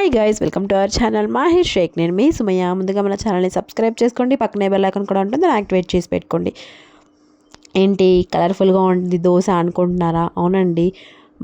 Hi guys welcome to our channel Mahir Shaik నేను మీ Sumayya. ముందుగా మన ఛానల్ని సబ్స్క్రైబ్ చేసుకోండి. పక్కనే బెల్ ఐకాన్ కూడా ఉంటుంది. దాన్ని యాక్టివేట్ చేసి పెట్టుకోండి. ఏంటి? కలర్ఫుల్గా ఉంటుంది దోశ అనుకుంటున్నారా? అవునండి.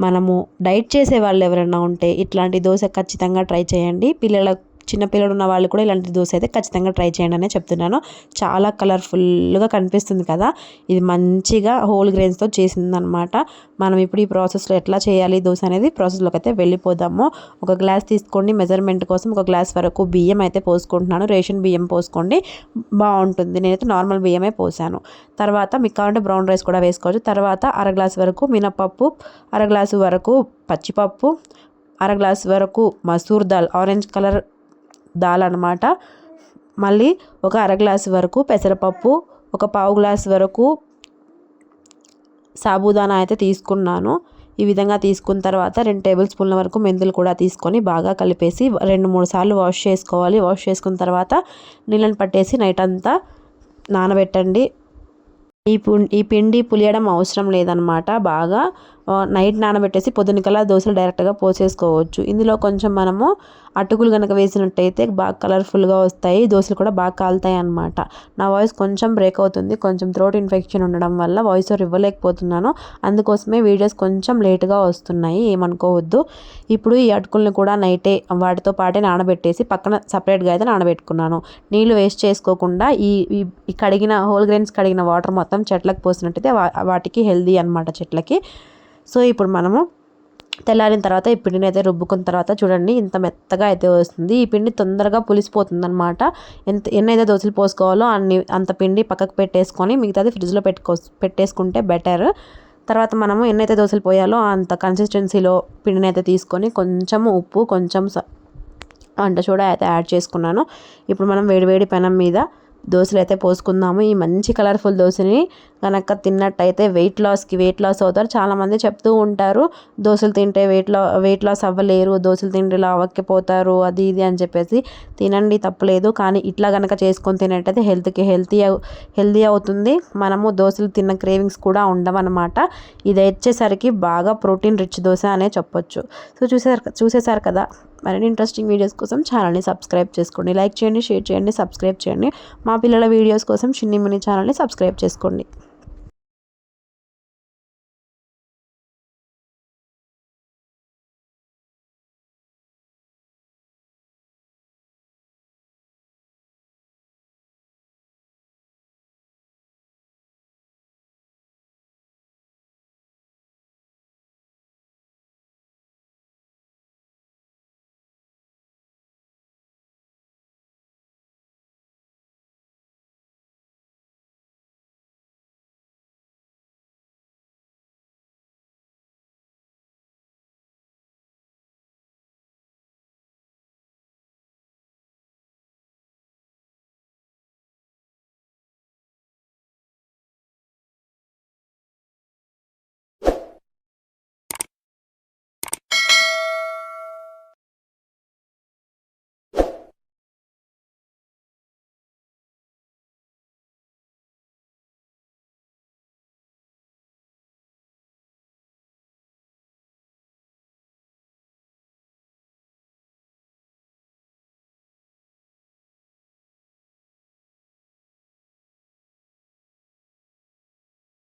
మనము డైట్ చేసే వాళ్ళు ఎవరైనా ఉంటే ఇట్లాంటి దోశ ఖచ్చితంగా ట్రై చేయండి. పిల్లలకు చిన్నపిల్లలు ఉన్న వాళ్ళు కూడా ఇలాంటి దోశ అయితే ఖచ్చితంగా ట్రై చేయండి అనే చెప్తున్నాను. చాలా కలర్ఫుల్గా కనిపిస్తుంది కదా? ఇది మంచిగా హోల్ గ్రెయిన్స్తో చేసిందనమాట మనం ఇప్పుడు ఈ ప్రాసెస్లో ఎట్లా చేయాలి దోశ అనేది ప్రాసెస్లోకి అయితే వెళ్ళిపోదాము. ఒక గ్లాస్ తీసుకోండి మెజర్మెంట్ కోసం ఒక గ్లాస్ వరకు బియ్యం అయితే పోసుకుంటున్నాను. రేషన్ బియ్యం పోసుకోండి. బాగుంటుంది. నేనైతే నార్మల్ బియ్యమే పోసాను. తర్వాత మీకు కావాలంటే బ్రౌన్ రైస్ కూడా వేసుకోవచ్చు. తర్వాత అర గ్లాస్ వరకు మినపప్పు అర గ్లాసు వరకు పచ్చిపప్పు అర గ్లాస్ వరకు మసూర్ దాల్ ఆరెంజ్ కలర్ దాల్ అనమాట మళ్ళీ ఒక అర గ్లాసు వరకు పెసరపప్పు ఒక పావు గ్లాస్ వరకు సాబుదానా అయితే తీసుకున్నాను. ఈ విధంగా తీసుకున్న తర్వాత రెండు టేబుల్ స్పూన్ల వరకు మెంతులు కూడా తీసుకొని బాగా కలిపేసి రెండు మూడు సార్లు వాష్ చేసుకోవాలి. వాష్ చేసుకున్న తర్వాత నీళ్ళని పట్టేసి నైట్ అంతా నానబెట్టండి. ఈ ఈ పిండి పులియడం అవసరం లేదనమాట. బాగా నైట్ నానబెట్టేసి పొద్దునకల్లా దోశలు డైరెక్ట్గా పోసేసుకోవచ్చు. ఇందులో కొంచెం మనము అటుకులు కనుక వేసినట్టయితే బాగా కలర్ఫుల్గా వస్తాయి. దోశలు కూడా బాగా కాలుతాయి అనమాట నా వాయిస్ కొంచెం బ్రేక్ అవుతుంది. కొంచెం థ్రోట్ ఇన్ఫెక్షన్ ఉండడం వల్ల వాయిస్ ఓవర్ ఇవ్వలేకపోతున్నాను. అందుకోసమే వీడియోస్ కొంచెం లేట్గా వస్తున్నాయి. ఏమనుకోవద్దు. ఇప్పుడు ఈ అటుకులను కూడా నైటే వాటితో పాటే నానబెట్టేసి పక్కన సపరేట్గా అయితే నానబెట్టుకున్నాను. నీళ్ళు వేస్ట్ చేసుకోకుండా ఈ ఈ కడిగిన హోల్ గ్రెయిన్స్ కడిగిన వాటర్ మొత్తం చెట్లకు పోసినట్టయితే వాటికి హెల్దీ అనమాట చెట్లకి. సో ఇప్పుడు మనము తెల్లారిన తర్వాత ఈ పిండిని అయితే రుబ్బుకున్న తర్వాత చూడండి ఇంత మెత్తగా అయితే వస్తుంది. ఈ పిండి తొందరగా పులిసిపోతుంది అనమాట ఎంత ఎన్నైతే దోశలు పోసుకోవాలో అన్ని అంత పిండి పక్కకు పెట్టేసుకొని మిగతాది ఫ్రిడ్జ్లో పెట్టుకో పెట్టేసుకుంటే బెటర్. తర్వాత మనము ఎన్నైతే దోశలు పోయాలో అంత కన్సిస్టెన్సీలో పిండిని అయితే తీసుకొని కొంచెం ఉప్పు కొంచెం వంట చూడ అయితే యాడ్ చేసుకున్నాను. ఇప్పుడు మనం వేడివేడి పెనం మీద దోశలు అయితే పోసుకుందాము. ఈ మంచి కలర్ఫుల్ దోశని కనుక తిన్నట్టయితే వెయిట్ లాస్కి వెయిట్ లాస్ అవుతారు. చాలామంది చెప్తూ ఉంటారు దోశలు తింటే వెయిట్ లా వెయిట్ లాస్ అవ్వలేరు దోశలు తింటే ఇలా అవ్వకపోతారు అది ఇది అని చెప్పేసి తినండి తప్పలేదు. కానీ ఇట్లా కనుక చేసుకొని తినేటైతే హెల్త్కి హెల్తీ హెల్తీ అవుతుంది. మనము దోశలు తిన్న క్రేవింగ్స్ కూడా ఉండవన్నమాట. ఇది వచ్చేసరికి బాగా ప్రోటీన్ రిచ్ దోశ అనే చెప్పొచ్చు. సో చూసేసారు చూసేసారు కదా? మరిన్ని ఇంట్రెస్టింగ్ వీడియోస్ కోసం ఛానల్ని సబ్స్క్రైబ్ చేసుకోండి. లైక్ చేయండి షేర్ చేయండి సబ్స్క్రైబ్ చేయండి. మా పిల్లల వీడియోస్ కోసం చిన్ని మినీ ఛానల్ని సబ్స్క్రైబ్ చేసుకోండి.